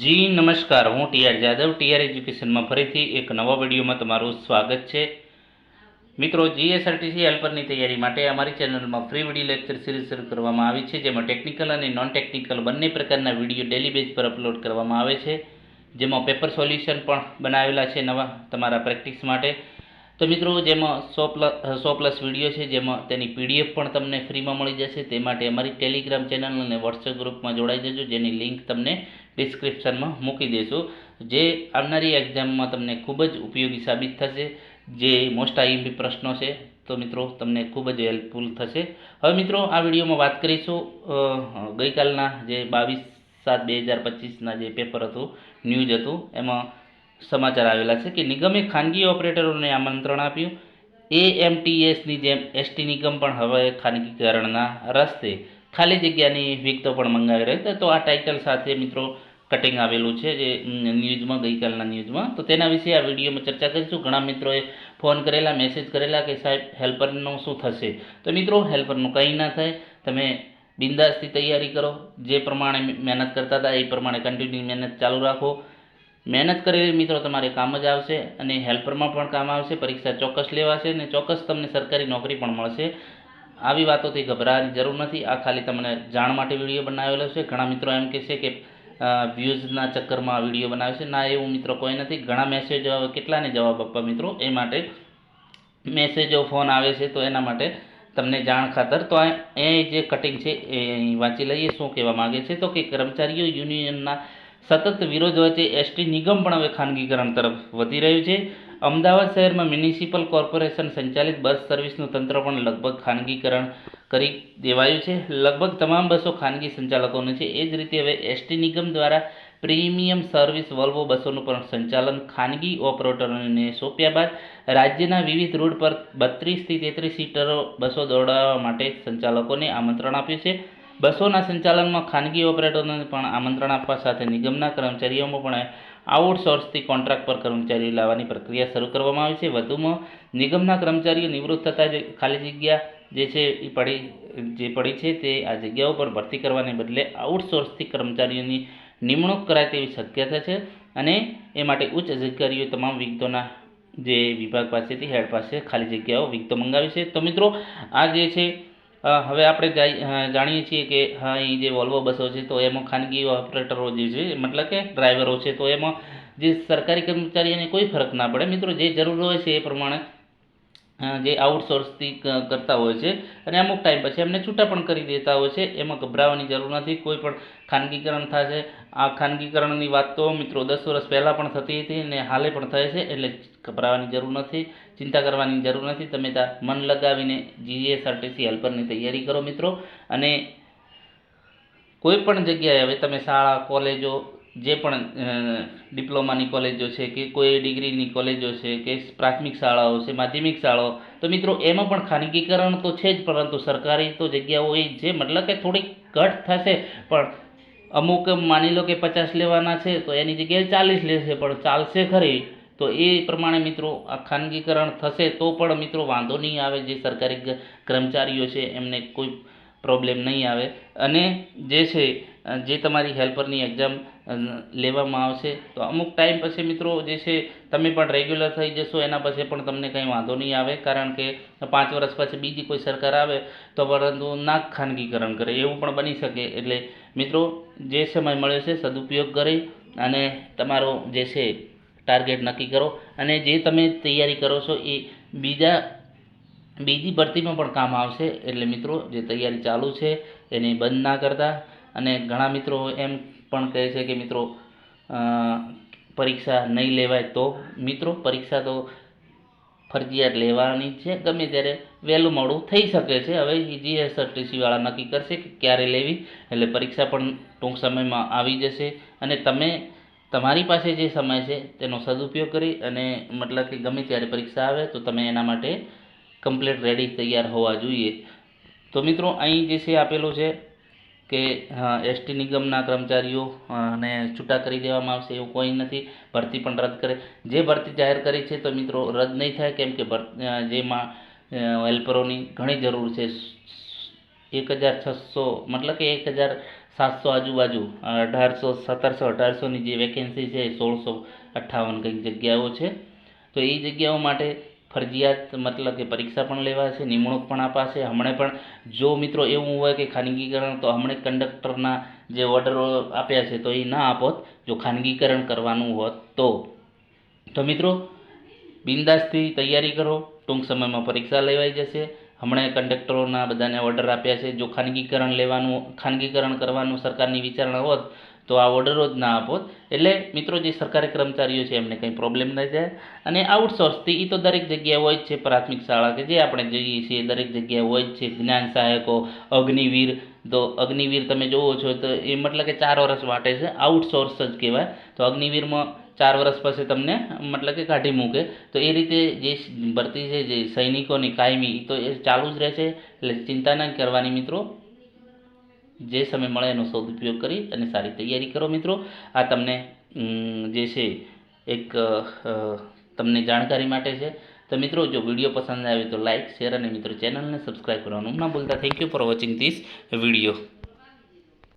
જી, નમસ્કાર. હું TR Jadav. TR એજ્યુકેશનમાં ફરીથી એક નવા વિડીયોમાં તમારું સ્વાગત છે. મિત્રો, જીએસઆરટીસી હેલ્પરની તૈયારી માટે અમારી ચેનલમાં ફ્રી વીડિયો લેક્ચર સિરીઝ શરૂ કરવામાં આવી છે, જેમાં ટેકનિકલ અને નોન ટેકનિકલ બંને પ્રકારના વીડિયો ડેલી બેઝ પર અપલોડ કરવામાં આવે છે. જેમાં પેપર સોલ્યુશન પણ બનાવેલા છે નવા તમારા પ્રેક્ટિસ માટે. તો મિત્રો, જેમાં સો પ્લસ સો પ્લસ વીડિયો છે, જેમાં તેની પીડીએફ પણ તમને ફ્રીમાં મળી જશે. તે માટે અમારી ટેલિગ્રામ ચેનલ અને વોટ્સએપ ગ્રુપમાં જોડાઈ જજો, જેની લિંક તમને ડિસ્ક્રિપ્શનમાં મૂકી દેશું. જે આવનારી એક્ઝામમાં તમને ખૂબ જ ઉપયોગી સાબિત થશે, જે મોસ્ટ આઈએમપી પ્રશ્નો છે, તો મિત્રો, તમને ખૂબ જ હેલ્પફુલ થશે. હવે મિત્રો, આ વિડીયોમાં વાત કરીશું ગઈકાલના જે બાવીસ સાત બે હજાર પચીસના જે પેપર હતું, ન્યૂઝ હતું, એમાં સમાચાર આવેલા છે કે નિગમે ખાનગી ઓપરેટરોને આમંત્રણ આપ્યું. એએમટીએસની જેમ એસટી નિગમ પણ હવે ખાનગીકરણના રસ્તે ખાલી જગ્યાની વિગતો પણ મંગાવી રહી છે. તો આ ટાઇટલ સાથે મિત્રો કટિંગ આવેલું છે જે ન્યૂઝમાં, ગઈકાલના ન્યૂઝમાં. તો તેના વિશે આ વિડીયોમાં ચર્ચા કરીશું. ઘણા મિત્રોએ ફોન કરેલા, મેસેજ કરેલા કે સાહેબ, હેલ્પરનું શું થશે? તો મિત્રો, હેલ્પરનું કંઈ ના થાય. તમે બિંદાસથી તૈયારી કરો. જે પ્રમાણે મહેનત કરતા હતા, એ પ્રમાણે કન્ટિન્યુ મહેનત ચાલુ રાખો. મહેનત કરેલી મિત્રો તમારે કામ જ આવશે અને હેલ્પરમાં પણ કામ આવશે, પરીક્ષા ચોક્કસ લેવાશે અને ચોક્કસ તમને સરકારી નોકરી પણ મળશે. આવી વાતોથી ગભરાવાની જરૂર નથી. આ ખાલી તમને જાણ માટે વીડિયો બનાવેલો છે. ઘણા મિત્રો એમ કહેશે કે વ્યૂઝના ચક્કરમાં આ વીડિયો બનાવે છે. ના, એવું મિત્રો કોઈ નથી. ઘણા મેસેજો કેટલાને જવાબ આપવા મિત્રો? એ માટે મેસેજો ફોન આવે છે તો એના માટે તમને જાણ ખાતર. તો એ જે કટિંગ છે, એ વાંચી લઈએ શું કહેવા માગે છે. તો કે કર્મચારીઓ યુનિયનના સતત વિરોધ વચ્ચે એસટી નિગમ પણ હવે ખાનગીકરણ તરફ વધી રહ્યું છે. અમદાવાદ શહેરમાં મ્યુનિસિપલ કોર્પોરેશન સંચાલિત બસ સર્વિસનું તંત્ર પણ લગભગ ખાનગીકરણ કરી દેવાયું છે. લગભગ તમામ બસો ખાનગી સંચાલકોની છે. એ જ રીતે હવે એસટી નિગમ દ્વારા પ્રીમિયમ સર્વિસ વોલ્વો બસોનું પણ સંચાલન ખાનગી ઓપરેટરોને સોંપ્યા બાદ રાજ્યના વિવિધ રૂટ પર બત્રીસથી તેત્રીસ સીટરો બસો દોડાવવા માટે સંચાલકોને આમંત્રણ આપ્યું છે. બસોના સંચાલનમાં ખાનગી ઓપરેટરોને પણ આમંત્રણ આપવા સાથે નિગમના કર્મચારીઓમાં પણ આઉટસોર્સથી કોન્ટ્રાક્ટ પર કર્મચારીઓ લાવવાની પ્રક્રિયા શરૂ કરવામાં આવી છે. વધુમાં, નિગમના કર્મચારીઓ નિવૃત્ત થતા જે ખાલી જગ્યા જે છે એ પડી, જે પડી છે તે આ જગ્યાઓ પર ભરતી કરવાને બદલે આઉટસોર્સથી કર્મચારીઓની નિમણૂક કરાય તેવી શક્યતા છે અને એ માટે ઉચ્ચ અધિકારીઓ તમામ વિગતોના જે વિભાગ પાસેથી હેડ પાસે ખાલી જગ્યાઓ વિગતો મંગાવી છે. તો મિત્રો, આ જે છે હવે આપણે જાણીએ છીએ કે, હા અહીં જે વોલ્વો બસો છે, તો એમાં ખાનગી ઓપરેટરો જે છે, મતલબ કે ડ્રાઈવરો છે, તો એમાં જે સરકારી કર્મચારીઓને કોઈ ફરક ના પડે. મિત્રો, જે જરૂર હોય છે એ પ્રમાણે જે આઉટસોર્સથી કરતા હોય છે. અને અમુક ટાઈમ પછી એમને છૂટા પણ કરી દેતા હોય છે. એમાં ગભરાવાની જરૂર નથી. કોઈ પણ ખાનગીકરણ થશે. આ ખાનગીકરણની વાત તો મિત્રો દસ વર્ષ પહેલાં પણ થતી હતી અને હાલે પણ થાય છે. એટલે ગભરાવાની જરૂર નથી. ચિંતા કરવાની જરૂર નથી. તમે ત્યાં મન લગાવીને જીએસઆરટીસી હેલ્પરની તૈયારી કરો મિત્રો. અને કોઈ પણ જગ્યાએ હવે તમે શાળા, કોલેજો જે પણ ડિપ્લોમાની કોલેજો છે કે કોઈ ડિગ્રીની કોલેજો છે કે પ્રાથમિક શાળાઓ છે, માધ્યમિક શાળાઓ, તો મિત્રો એમાં પણ ખાનગીકરણ તો છે જ, પરંતુ સરકારી તો જગ્યાઓ એ છે. મતલબ કે થોડીક ઘટ થશે, પણ અમુક માની લો કે પચાસ લેવાના છે, તો એની જગ્યાએ ચાલીસ લેશે, પણ ચાલશે ખરી. તો એ પ્રમાણે મિત્રો આ ખાનગીકરણ થશે તો પણ મિત્રો વાંધો નહીં આવે. જે સરકારી કર્મચારીઓ છે, એમને કોઈ પ્રોબ્લેમ નહીં આવે. અને જે છે જે તમારી હેલ્પરની એક્ઝામ લેવામાં આવશે. તો અમુક ટાઈમ પછી મિત્રો જે છે, તમે પણ રેગ્યુલર થઈ જશો, એના પછી પણ તમને કંઈ વાંધો નહીં આવે. કારણ કે પાંચ વર્ષ પછી બીજી કોઈ સરકાર આવે, તો પરંતુ ના ખાનગીકરણ કરે, એવું પણ બની શકે. એટલે મિત્રો, જે સમય મળ્યો છે, સદુપયોગ કરી અને તમારો જે છે ટાર્ગેટ નક્કી કરો. અને જે તમે તૈયારી કરો છો, એ બીજા, બીજી ભરતીમાં પણ કામ આવશે. એટલે મિત્રો, જે તૈયારી ચાલુ છે, એને બંધ ના કરતા. અને ઘણા મિત્રો એમ પણ કહે છે કે મિત્રો પરીક્ષા નહીં લેવાય તો, મિત્રો, પરીક્ષા તો ફરજિયાત લેવાની છે. ગમે ત્યારે વહેલું મોડું થઈ શકે છે. હવે જીએસઆરટીસીવાળા નક્કી કરશે કે ક્યારે લેવી, એટલે પરીક્ષા પણ ટૂંક સમયમાં આવી જશે. અને તમે, તમારી પાસે જે સમય છે તેનો સદુપયોગ કરી અને મતલબ કે ગમે ત્યારે પરીક્ષા આવે તો તમે એના માટે કમ્પ્લીટ રેડી તૈયાર હોવા જોઈએ. તો મિત્રો, અહીં જે છે આપેલું છે કે એસટી નિગમના કર્મચારીઓ ને છૂટા કરી દેવામાં આવશે એવું કોઈ નથી. ભરતી પણ રદ કરે. જે ભરતી જાહેર કરી છે તો મિત્રો રદ નહીં થાય, કેમ કે જેમાં હેલ્પરોની ઘણી જરૂર છે. એક હજાર છસો, મતલબ કે એક હજાર સાતસો આજુબાજુ, અઢારસો, સત્તરસો, અઢારસોની જે વેકેન્સી છે સોળસો અઠ્ઠાવન કંઈક જગ્યાઓ છે. તો એ જગ્યાઓ માટે ફરજિયાત મતલબ કે પરીક્ષા પણ લેવાશે, નિમણૂક પણ અપાશે. હમણે પણ જો મિત્રો એવું હોય કે ખાનગીકરણ, તો હમણે કંડક્ટરના જે ઓર્ડરો આપ્યા છે, તો એ ના આપોત. જો ખાનગીકરણ કરવાનું હોત તો. તો મિત્રો, બિંદાસથી તૈયારી કરો. ટૂંક સમયમાં પરીક્ષા લેવાઈ જશે. હમણે કંડક્ટરોના બધાને ઓર્ડર આપ્યા છે. જો ખાનગીકરણ લેવાનું, ખાનગીકરણ કરવાનું સરકારની વિચારણા હોત તો આ ઓર્ડરો જ ના આપોત એટલે મિત્રો જે સરકારી કર્મચારીઓ છે, એમને કંઈ પ્રોબ્લેમ નહીં થાય. અને આઉટસોર્સથી એ તો દરેક જગ્યાએ હોય જ છે, પ્રાથમિક શાળા કે જે આપણે જોઈએ છીએ, દરેક જગ્યાએ હોય જ છે, જ્ઞાન સહાયકો, અગ્નિવીર. તો અગ્નિવીર તમે જોવો છો તો એ મતલબ કે ચાર વર્ષ માટે છે. આઉટસોર્સ જ કહેવાય. તો અગ્નિવીરમાં ચાર વર્ષ પછી તમને મતલબ કે કાઢી મૂકે. તો એ રીતે જે ભરતી છે, જે સૈનિકોની કાયમી તો એ ચાલુ જ રહેશે. એટલે ચિંતા ન કરવાની મિત્રો. જે સમય મળે એનો સદુપયોગ કરી અને સારી તૈયારી કરો મિત્રો. આ તમને જે છે, એક તમને જાણકારી માટે છે. તો મિત્રો, જો વીડિયો પસંદ આવે તો લાઇક શેર અને મિત્રો ચેનલને સબસ્ક્રાઈબ કરવાનું ના ભૂલતા. Thank you for watching this video